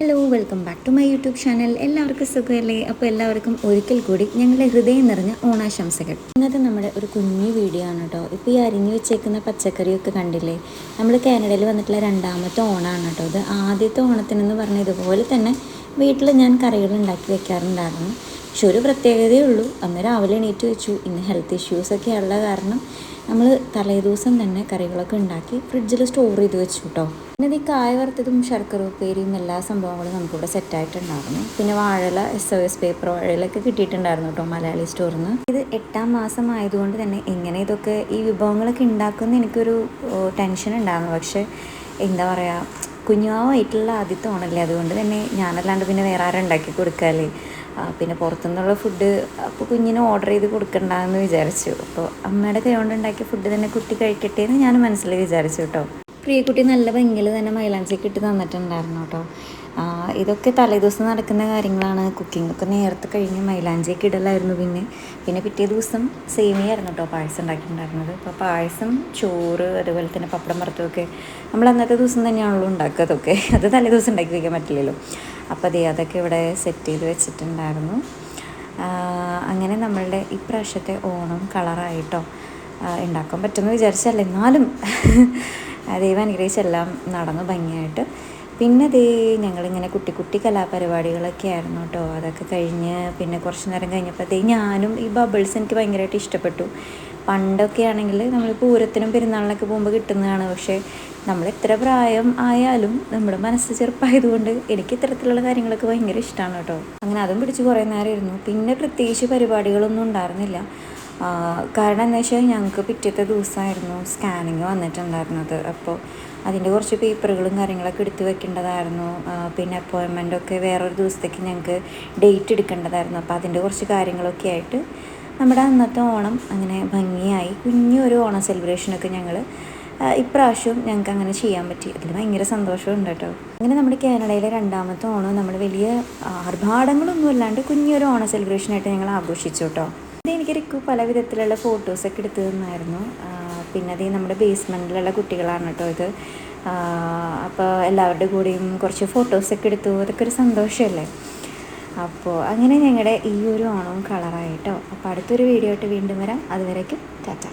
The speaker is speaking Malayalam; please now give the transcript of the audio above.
Hello welcome back to my YouTube channel എല്ലാവർക്കും സുഖമല്ലേ? അപ്പോൾ എല്ലാവർക്കും ഒരിക്കൽ കൂടി ഞങ്ങളുടെ ഹൃദയം നിറഞ്ഞ ഓണാശംസകൾ. ഇന്നത്തെ നമ്മുടെ ഒരു കുഞ്ഞു വീഡിയോ ആണ് കേട്ടോ ഇപ്പോൾ ഈ അരിഞ്ഞു വെച്ചേക്കുന്ന പച്ചക്കറിയൊക്കെ കണ്ടില്ലേ? നമ്മൾ കാനഡയിൽ വന്നിട്ടുള്ള രണ്ടാമത്തെ ഓണമാണ് കേട്ടോ ഇത്. ആദ്യത്തെ ഓണത്തിനെന്ന് പറഞ്ഞ ഇതുപോലെ തന്നെ വീട്ടിൽ ഞാൻ കറികൾ ഉണ്ടാക്കി വെക്കാറുണ്ടായിരുന്നു. പക്ഷെ ഒരു പ്രത്യേകതയേ ഉള്ളൂ. അന്ന് രാവിലെ എണീറ്റ് വെച്ചു. ഇന്ന് ഹെൽത്ത് ഇഷ്യൂസൊക്കെ ഉള്ള കാരണം നമ്മൾ തലേദിവസം തന്നെ കറികളൊക്കെ ഉണ്ടാക്കി ഫ്രിഡ്ജിൽ സ്റ്റോർ ചെയ്ത് വെച്ചു കേട്ടോ പിന്നെ ഈ കായ വറുത്തതും ശർക്കര ഉപ്പേരിയും എല്ലാ സംഭവങ്ങളും നമുക്കിവിടെ സെറ്റായിട്ടുണ്ടായിരുന്നു പിന്നെ വാഴല എസ് ഒ എസ് പേപ്പർ വാഴയിലൊക്കെ കിട്ടിയിട്ടുണ്ടായിരുന്നു കേട്ടോ മലയാളി സ്റ്റോറിൽ നിന്ന് ഇത് എട്ടാം മാസം ആയതുകൊണ്ട് തന്നെ എങ്ങനെ ഇതൊക്കെ ഈ വിഭവങ്ങളൊക്കെ ഉണ്ടാക്കുന്ന എനിക്കൊരു ടെൻഷൻ ഉണ്ടായിരുന്നു. പക്ഷേ എന്താ പറയുക കുഞ്ഞുമാവായിട്ടുള്ള ആദ്യത്തെ ഓണല്ലേ? അതുകൊണ്ട് തന്നെ ഞാനല്ലാണ്ട് പിന്നെ വേറെ ആരും ഉണ്ടാക്കി കൊടുക്കാല്ലേ? ആ, പിന്നെ പുറത്തുനിന്നുള്ള ഫുഡ് അപ്പോൾ കുഞ്ഞിന് ഓർഡർ ചെയ്ത് കൊടുക്കണ്ടെന്ന് വിചാരിച്ചു. അപ്പോൾ അമ്മയുടെ കൈകൊണ്ടുണ്ടാക്കിയ ഫുഡ് തന്നെ കുട്ടി കഴിക്കട്ടെ എന്ന് ഞാൻ മനസ്സിൽ വിചാരിച്ചു കേട്ടോ പ്രിയക്കുട്ടി നല്ല ഭംഗിയിൽ തന്നെ മൈലാഞ്ചിക്ക് ഇട്ട് തന്നിട്ടുണ്ടായിരുന്നു കേട്ടോ ഇതൊക്കെ തലേദിവസം നടക്കുന്ന കാര്യങ്ങളാണ്. കുക്കിംഗ് ഒക്കെ നേരത്തെ കഴിഞ്ഞ് മൈലാഞ്ചിയൊക്കെ ഇടലായിരുന്നു പിന്നെ. പിന്നെ പിറ്റേ ദിവസം സേമിയായിരുന്നു കേട്ടോ പായസം ഉണ്ടാക്കിയിട്ടുണ്ടായിരുന്നത്. അപ്പോൾ പായസം ചോറ് അതുപോലെ തന്നെ പപ്പടം വറുത്തതൊക്കെ നമ്മൾ അന്നത്തെ ദിവസം തന്നെയാണല്ലോ ഉണ്ടാക്കുക അതൊക്കെ. അത് തലേ ദിവസം ഉണ്ടാക്കി വയ്ക്കാൻ പറ്റില്ലല്ലോ. അപ്പോൾ അതേ അതൊക്കെ ഇവിടെ സെറ്റ് ചെയ്ത് വെച്ചിട്ടുണ്ടായിരുന്നു. അങ്ങനെ നമ്മളുടെ ഇപ്രാവശ്യത്തെ ഓണം കളറായിട്ടോ ഉണ്ടാക്കാൻ പറ്റുമെന്ന് വിചാരിച്ചല്ല എന്നാലും ദൈവം അനുഗ്രഹിച്ചെല്ലാം നടന്നു ഭംഗിയായിട്ട്. പിന്നെ ദേ ഞങ്ങളിങ്ങനെ കുട്ടി കുട്ടി കലാപരിപാടികളൊക്കെ ആയിരുന്നു കേട്ടോ. അതൊക്കെ കഴിഞ്ഞ് പിന്നെ കുറച്ച് നേരം കഴിഞ്ഞപ്പോൾ ദേ ഞാനും ഈ ബബിൾസ് എനിക്ക് ഭയങ്കരമായിട്ട് ഇഷ്ടപ്പെട്ടു. പണ്ടൊക്കെ ആണെങ്കിൽ നമ്മൾ പൂരത്തിനും പെരുന്നാളിനൊക്കെ പോകുമ്പോൾ കിട്ടുന്നതാണ്. പക്ഷേ നമ്മൾ എത്ര പ്രായം ആയാലും നമ്മുടെ മനസ്സ് ചെറുപ്പമായതുകൊണ്ട് എനിക്ക് ഇത്തരത്തിലുള്ള കാര്യങ്ങളൊക്കെ ഭയങ്കര ഇഷ്ടമാണ് കേട്ടോ. അങ്ങനെ അതും പിടിച്ച് കുറേ നേരം ഇരുന്നു പിന്നെ പ്രത്യേകിച്ച് പരിപാടികളൊന്നും ഉണ്ടായിരുന്നില്ല. കാരണം എന്താ വെച്ചാൽ ഞങ്ങൾക്ക് പിറ്റത്തെ ദിവസമായിരുന്നു സ്കാനിങ് വന്നിട്ടുണ്ടായിരുന്നത്. അപ്പോൾ അതിന്റെ കുറച്ച് പേപ്പറുകളും കാര്യങ്ങളൊക്കെ എടുത്തു വെക്കേണ്ടതായിരുന്നു. പിന്നെ അപ്പോയിൻമെന്റൊക്കെ വേറൊരു ദിവസത്തേക്ക് ഞങ്ങൾക്ക് ഡേറ്റ് എടുക്കേണ്ടതായിരുന്നു. അപ്പോൾ അതിന്റെ കുറച്ച് കാര്യങ്ങളൊക്കെ ആയിട്ട് നമ്മുടെ അന്നത്തെ ഓണം അങ്ങനെ ഭംഗിയായി കുഞ്ഞൊരു ഓണം സെലിബ്രേഷനൊക്കെ ഞങ്ങൾ ഇപ്രാവശ്യവും ഞങ്ങൾക്ക് അങ്ങനെ ചെയ്യാൻ പറ്റി. അതിൽ ഭയങ്കര സന്തോഷമുണ്ട് കേട്ടോ. അങ്ങനെ നമ്മുടെ കാനഡയിലെ രണ്ടാമത്തെ ഓണം നമ്മൾ വലിയ ആർഭാടങ്ങളൊന്നും അല്ലാണ്ട് കുഞ്ഞൊരു ഓണ സെലിബ്രേഷനായിട്ട് ഞങ്ങൾ ആഘോഷിച്ചു കേട്ടോ. ഇത് എനിക്ക് റിക്കു പല വിധത്തിലുള്ള ഫോട്ടോസൊക്കെ എടുത്തു തന്നായിരുന്നു. പിന്നെ അത് നമ്മുടെ ബേസ്മെന്റിലുള്ള കുട്ടികളാണ് കേട്ടോ ഇത്. അപ്പോൾ എല്ലാവരുടെ കൂടെയും കുറച്ച് ഫോട്ടോസൊക്കെ എടുത്തു. അതൊക്കെ ഒരു സന്തോഷമല്ലേ? അപ്പോൾ അങ്ങനെ ഞങ്ങളുടെ ഈ ഒരു ഓണവും കളറായിട്ടോ. അപ്പോൾ അടുത്തൊരു വീഡിയോ ആയിട്ട് വീണ്ടും വരാം. അതുവരേക്കും ടാറ്റ.